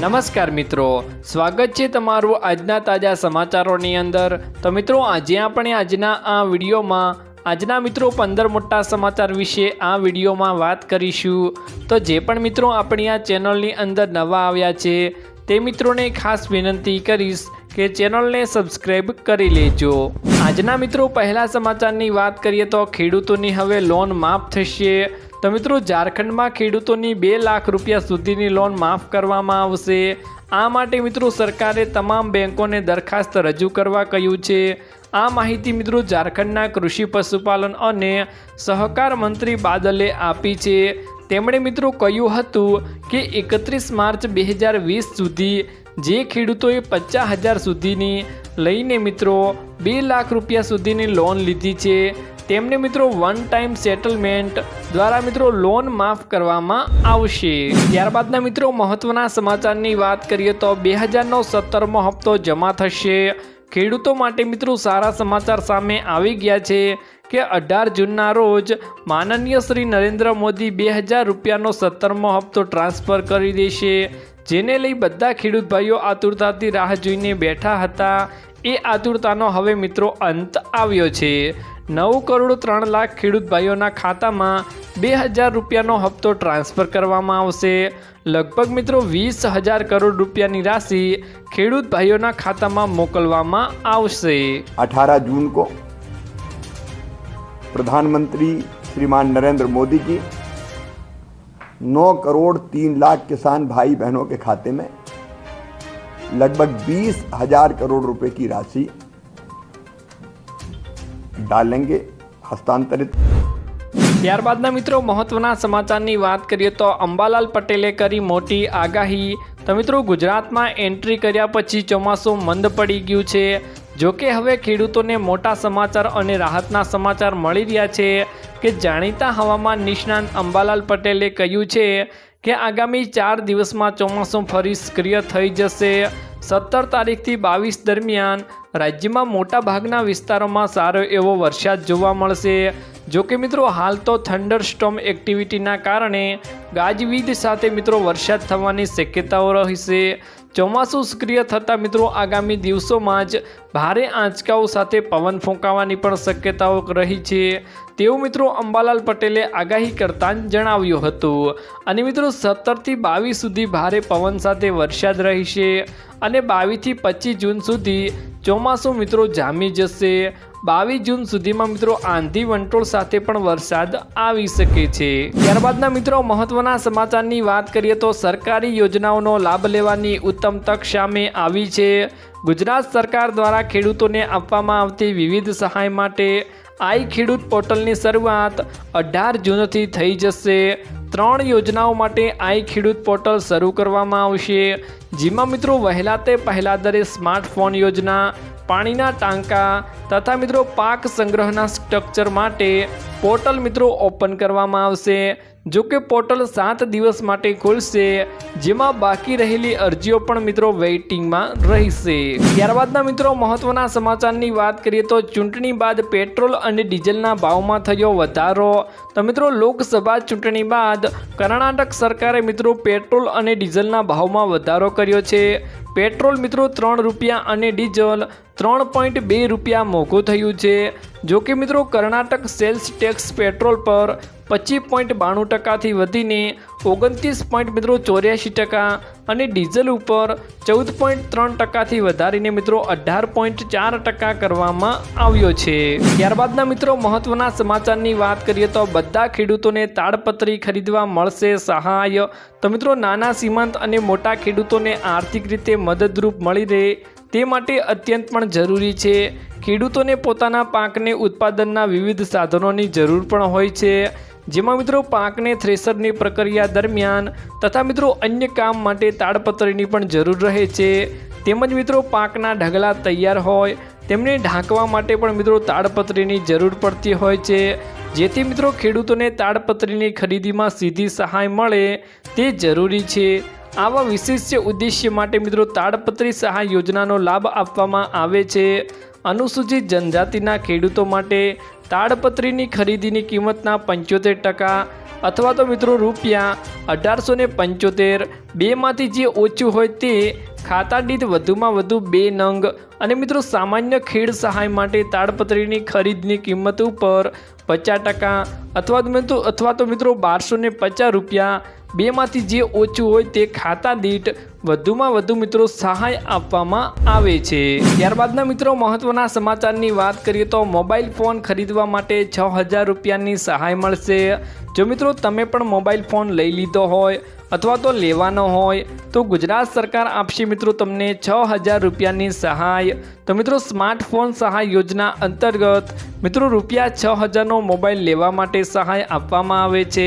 નમસ્કાર મિત્રો, સ્વાગત છે તમારું આજના તાજા સમાચારોની અંદર. તો મિત્રો, આજે આપણે આજના આ વિડીયોમાં, આજના મિત્રો પંદર મોટા સમાચાર વિશે આ વિડીયોમાં વાત કરીશું. તો જે પણ મિત્રો આપણી આ ચેનલની અંદર નવા આવ્યા છે, તે મિત્રોને ખાસ વિનંતી કરીશ કે ચેનલને સબસ્ક્રાઈબ કરી લેજો. આજના મિત્રો, પહેલા સમાચારની વાત કરીએ તો ખેડૂતોની હવે લોન માફ થશે. તો મિત્રો, ઝારખંડમાં ખેડૂતોની બે લાખ રૂપિયા સુધીની લોન માફ કરવામાં આવશે. આ માટે મિત્રો, સરકારે તમામ બેંકોને દરખાસ્ત રજૂ કરવા કહ્યું છે. આ માહિતી મિત્રો, ઝારખંડના કૃષિ પશુપાલન અને સહકાર મંત્રી બાદલે આપી છે. તેમણે મિત્રો કહ્યું હતું કે, એકત્રીસ માર્ચ બે હજાર વીસ સુધી જે ખેડૂતોએ પચાસ હજાર સુધીની લઈને મિત્રો બે લાખ રૂપિયા સુધીની લોન લીધી છે. તેમને મિત્રો વન ટાઈમ સેટલમેન્ટ દ્વારા મિત્રો લોન માફ કરવામાં આવશે. ત્યારબાદના મિત્રો મહત્વના સમાચારની વાત કરીએ તો બે હજારનો સત્તરમો હપ્તો જમા થશે. ખેડૂતો માટે મિત્રો સારા સમાચાર સામે આવી ગયા છે કે અઢાર જૂનના રોજ માનનીય શ્રી નરેન્દ્ર મોદી બે હજાર રૂપિયાનો સત્તરમો હપ્તો ટ્રાન્સફર કરી દેશે. જેને લઈ બધા ખેડૂત ભાઈઓ આતુરતાથી રાહ જોઈને બેઠા હતા. એ આતુરતાનો હવે મિત્રો અંત આવ્યો છે. નવ કરોડ ત્રણ લાખ ખેડૂત ભાઈઓના ખાતામાં બે હજાર રૂપિયાનો હપ્તો ટ્રાન્સફર કરવામાં આવશે લગભગ મિત્રો વીસ હજાર કરોડ રૂપિયાની રાશિ ખેડૂત ભાઈઓના ખાતામાં મોકલવામાં આવશે 18 जून को प्रधानमंत्री श्रीमान नरेंद्र मोदी की 9 करोड़ तीन लाख किसान भाई बहनों के खाते में लगभग बीस हजार करोड़ रुपए की राशि डालेंगे हस्तांतरित ત્યારબાદના મિત્રો મહત્વના સમાચારની વાત કરીએ તો અંબાલાલ પટેલે કરી મોટી આગાહી તો મિત્રો ગુજરાતમાં એન્ટ્રી કર્યા પછી ચોમાસું મંદ પડી ગયું છે જોકે હવે ખેડૂતોને મોટા સમાચાર અને રાહતના સમાચાર મળી રહ્યા છે કે જાણીતા હવામાન નિષ્ણાંત અંબાલાલ પટેલે કહ્યું છે કે આગામી ચાર દિવસમાં ચોમાસું ફરી સક્રિય થઈ જશે સત્તર તારીખથી બાવીસ દરમિયાન રાજ્યમાં મોટા ભાગના વિસ્તારોમાં સારો એવો વરસાદ જોવા મળશે. જોકે મિત્રો, હાલ તો થંડર સ્ટોમ એક્ટિવિટીના કારણે ગાજવીજ સાથે મિત્રો વરસાદ થવાની શક્યતાઓ રહેશે. ચોમાસું સક્રિય થતાં મિત્રો આગામી દિવસોમાં જ ભારે આંચકાઓ સાથે પવન ફૂંકાવાની પણ શક્યતાઓ રહી છે. તેવું મિત્રો અંબાલાલ પટેલે આગાહી કરતાં જણાવ્યું હતું. અને મિત્રો સત્તરથી બાવીસ સુધી ભારે પવન સાથે વરસાદ રહેશે અને બાવીસથી પચીસ જૂન સુધી ચોમાસું મિત્રો જામી જશે. બાવીસ જૂન સુધીમાં મિત્રો આંધી વંટોળ સાથે પણ વરસાદ આવી શકે છે. ત્યારબાદના મિત્રો મહત્વના સમાચારની વાત કરીએ તો સરકારી યોજનાઓનો લાભ લેવાની ઉત્તમ તક સામે આવી છે. ગુજરાત સરકાર દ્વારા ખેડૂતોને આપવામાં આવતી વિવિધ સહાય માટે આઈ ખેડૂત પોર્ટલની શરૂઆત અઢાર જૂનથી થઈ જશે. ત્રણ યોજનાઓ માટે આઈ ખેડૂત પોર્ટલ શરૂ કરવામાં આવશે. જેમાં મિત્રો વહેલા તે પહેલા દરે સ્માર્ટફોન યોજના પાણીના ટાંકા તથા મિત્રો પાક સંગ્રહના સ્ટ્રક્ચર માટે પોર્ટલ મિત્રો ઓપન કરવામાં આવશે. જો કે પોર્ટલ સાત દિવસ માટે ખુલશે, જેમાં બાકી રહેલી અરજીઓ પણ મિત્રો વેઇટિંગમાં રહેશે. ત્યારબાદના મિત્રો મહત્વના સમાચારની વાત કરીએ તો ચૂંટણી બાદ પેટ્રોલ અને ડીઝલના ભાવમાં થયો વધારો. તો મિત્રો લોકસભા ચૂંટણી બાદ કર્ણાટક સરકારે મિત્રો પેટ્રોલ અને ડીઝલના ભાવમાં વધારો કર્યો છે. પેટ્રોલ મિત્રો ત્રણ રૂપિયા અને ડીઝલ ત્રણ પોઈન્ટ બે રૂપિયા મોંઘું થયું છે. જો કે મિત્રો, કર્ણાટક સેલ્સ ટેક્સ પેટ્રોલ પર પચીસ પોઈન્ટ બાણું ટકાથી વધીને ઓગણત્રીસ પોઈન્ટ મિત્રો ચોર્યાસી ટકા અને ડીઝલ ઉપર ચૌદ પોઈન્ટ ત્રણ ટકાથી વધારીને મિત્રો અઢાર પોઈન્ટ ચાર ટકા કરવામાં આવ્યો છે. ત્યારબાદના મિત્રો, મહત્વના સમાચારની વાત કરીએ તો બધા ખેડૂતોને તાડપત્રી ખરીદવા મળશે સહાય. તો મિત્રો, નાના, સીમાંત અને મોટા ખેડૂતોને આર્થિક રીતે મદદરૂપ મળી રહે તે માટે અત્યંત પણ જરૂરી છે. ખેડૂતોને પોતાના પાકને ઉત્પાદનના વિવિધ સાધનોની જરૂર પણ હોય છે. જેમાં મિત્રો પાકને થ્રેસરની પ્રક્રિયા દરમિયાન તથા મિત્રો અન્ય કામ માટે તાડપત્રીની પણ જરૂર રહે છે. તેમજ મિત્રો પાકના ઢગલા તૈયાર હોય, તેમને ઢાંકવા માટે પણ મિત્રો તાડપત્રીની જરૂર પડતી હોય છે. જેથી મિત્રો ખેડૂતોને તાડપત્રીની ખરીદીમાં સીધી સહાય મળે, તે જરૂરી છે. આવા વિશિષ્ટ ઉદ્દેશ્ય માટે મિત્રો તાડપત્રી સહાય યોજનાનો લાભ આપવામાં આવે છે. અનુસૂચિત જનજાતિના ખેડૂતો માટે તાડપત્રીની ખરીદીની કિંમતના પંચોતેર ટકા અથવા તો મિત્રો રૂપિયા અઢારસો ને પંચોતેર બેમાંથી જે ઓછું હોય તે ખાતા દીઠ વધુમાં વધુ બે નંગ અને મિત્રો સામાન્ય ખેડ સહાય માટે તાડપત્રીની ખરીદની કિંમત ઉપર પચાસ ટકા અથવા તો મિત્રો અથવા તો મિત્રો બારસો ને પચાસ રૂપિયા બેમાંથી જે ઓછું હોય તે ખાતા દીઠ વધુમાં વધુ મિત્રો સહાય આપવામાં આવે છે. ત્યારબાદના મિત્રો મહત્વના સમાચારની વાત કરીએ તો મોબાઈલ ફોન ખરીદવા માટે છ હજાર રૂપિયાની સહાય મળશે. જો મિત્રો તમે પણ મોબાઈલ ફોન લઈ લીધો હોય અથવા તો લેવાનો હોય, તો ગુજરાત સરકાર આપશે મિત્રો તમને છ હજાર રૂપિયાની સહાય. તો મિત્રો સ્માર્ટફોન સહાય યોજના અંતર્ગત મિત્રો રૂપિયા છ હજારનો મોબાઈલ લેવા માટે સહાય આપવામાં આવે છે.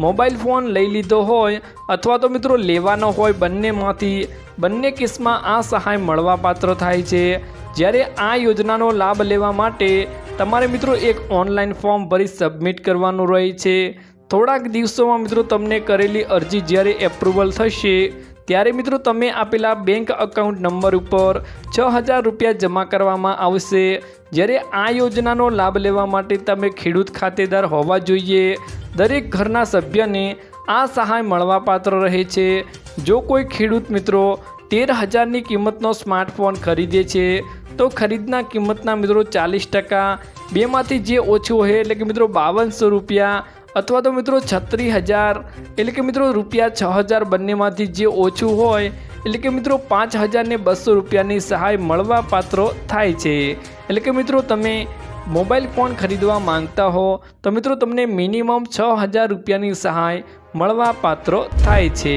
મોબાઈલ ફોન લઈ લીધો હોય અથવા તો મિત્રો લેવાનો હોય બંનેમાંથી, બંને કેસમાં આ સહાય મળવાપાત્ર થાય છે. જ્યારે આ યોજનાનો લાભ લેવા માટે તમારે મિત્રો એક ઓનલાઈન ફોર્મ ભરી સબમિટ કરવાનું રહે છે. થોડાક દિવસોમાં મિત્રો તમને કરેલી અરજી જ્યારે એપ્રુવલ થશે, ત્યારે મિત્રો તમે આપેલા બેંક અકાઉન્ટ નંબર ઉપર છ હજાર રૂપિયા જમા કરવામાં આવશે. જ્યારે આ યોજનાનો લાભ લેવા માટે તમે ખેડૂત ખાતેદાર હોવા જોઈએ. દરેક ઘરના સભ્યને આ સહાય મળવાપાત્ર રહે છે. જો કોઈ ખેડૂત મિત્રો તેર હજારની કિંમતનો સ્માર્ટફોન ખરીદે છે તો ખરીદના કિંમતના મિત્રો ચાલીસ ટકા, બેમાંથી જે ઓછું હોય, એટલે કે મિત્રો બાવનસો રૂપિયા, અથવા તો મિત્રો છત્રીસ હજાર, એટલે કે મિત્રો રૂપિયા છ હજાર બંનેમાંથી જે ઓછું હોય, એટલે કે મિત્રો પાંચ હજારને બસો રૂપિયાની સહાય મળવા પાત્રો થાય છે. એટલે કે મિત્રો તમે મોબાઈલ ફોન ખરીદવા માંગતા હો, તો મિત્રો તમને મિનિમમ છ હજાર રૂપિયાની સહાય મળવા પાત્રો થાય છે.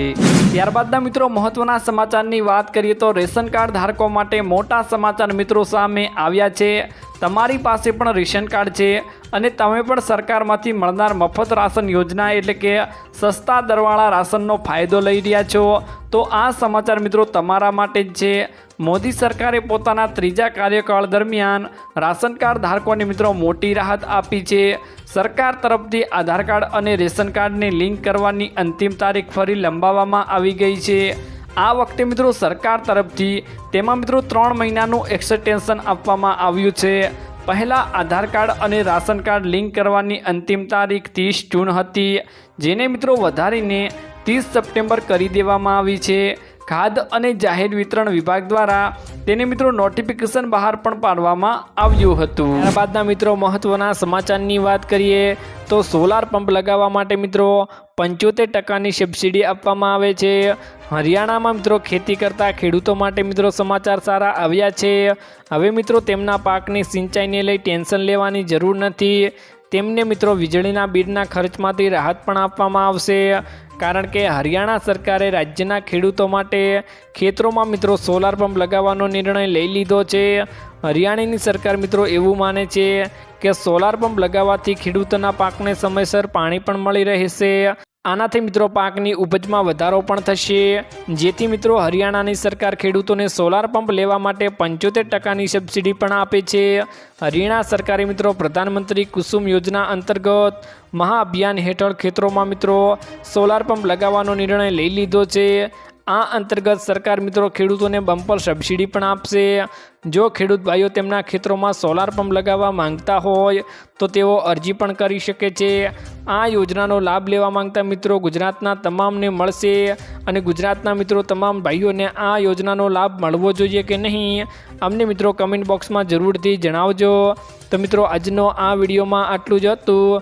ત્યારબાદના મિત્રો મહત્વના સમાચારની વાત કરીએ તો રેશન કાર્ડ ધારકો માટે મોટા સમાચાર મિત્રો સામે આવ્યા છે. તમારી પાસે પણ રેશન કાર્ડ છે અને તમે પણ સરકારમાંથી મળનાર મફત રાશન યોજના એટલે કે સસ્તા દરવાળા રાશનનો ફાયદો લઈ રહ્યા છો. તો આ સમાચાર મિત્રો તમારા માટે જ છે. મોદી સરકારે પોતાના ત્રીજા કાર્યકાળ દરમિયાન રાશન કાર્ડ ધારકોને મિત્રો મોટી રાહત આપી છે. સરકાર તરફથી આધાર કાર્ડ અને રેશન કાર્ડને લિંક કરવાની અંતિમ તારીખ ફરી લંબાવવામાં આવી ગઈ છે. આ વખતે મિત્રો સરકાર તરફથી તેમાં મિત્રો ત્રણ મહિનાનું એક્સટેન્શન આપવામાં આવ્યું છે. પહેલાં આધાર કાર્ડ અને રાશન કાર્ડ લિંક કરવાની અંતિમ તારીખ ત્રીસ જૂન હતી, જેને મિત્રો વધારીને ત્રીસ સપ્ટેમ્બર કરી દેવામાં આવી છે. ખાદ્ય અને જાહેર વિતરણ વિભાગ દ્વારા તેને મિત્રો નોટિફિકેશન બહાર પણ પાડવામાં આવ્યું હતું. ત્યારબાદના મિત્રો મહત્વના સમાચારની વાત કરીએ તો સોલાર પંપ લગાવવા માટે મિત્રો પંચોતેર ટકાની સબસિડી આપવામાં આવે છે. હરિયાણામાં મિત્રો ખેતી કરતા ખેડૂતો માટે મિત્રો સમાચાર સારા આવ્યા છે. હવે મિત્રો તેમના પાકની સિંચાઈને લઈ ટેન્શન લેવાની જરૂર નથી. તેમને મિત્રો વીજળીના બિલના ખર્ચમાંથી રાહત પણ આપવામાં આવશે. કારણ કે હરિયાણા સરકારે રાજ્યના ખેડૂતો માટે ખેતરોમાં મિત્રો સોલાર પંપ લગાવવાનો નિર્ણય લઈ લીધો છે. હરિયાણાની સરકાર મિત્રો એવું માને છે કે સોલાર પંપ લગાવવાથી ખેડૂતોના પાકને સમયસર પાણી પણ મળી રહેશે. આનાથી મિત્રો પાકની ઉપજમાં વધારો પણ થશે. જેથી મિત્રો હરિયાણાની સરકાર ખેડૂતોને સોલાર પંપ લેવા માટે પંચોતેર ટકાની સબસિડી પણ આપે છે. હરિયાણા સરકારે મિત્રો પ્રધાનમંત્રી કુસુમ યોજના અંતર્ગત મહાઅભિયાન હેઠળ ખેતરોમાં મિત્રો સોલાર પંપ લગાવવાનો નિર્ણય લઈ લીધો છે. આ અંતર્ગત સરકાર મિત્રો ખેડૂતોને બમ્પર સબસિડી પણ આપશે. જો ખેડૂત ભાઈઓ તેમના ખેતરોમાં સોલાર પંપ લગાવવા માંગતા હોય, તો તેઓ અરજી પણ કરી શકે છે. આ યોજનાનો લાભ લેવા માંગતા મિત્રો ગુજરાતના તમામને મળશે અને ગુજરાતના મિત્રો તમામ ભાઈઓને આ યોજનાનો લાભ મળવો જોઈએ કે નહીં? અમને મિત્રો કમેન્ટ બોક્સમાં જરૂરથી જણાવજો. તો મિત્રો આજનો આ વિડીયોમાં આટલું જ હતું.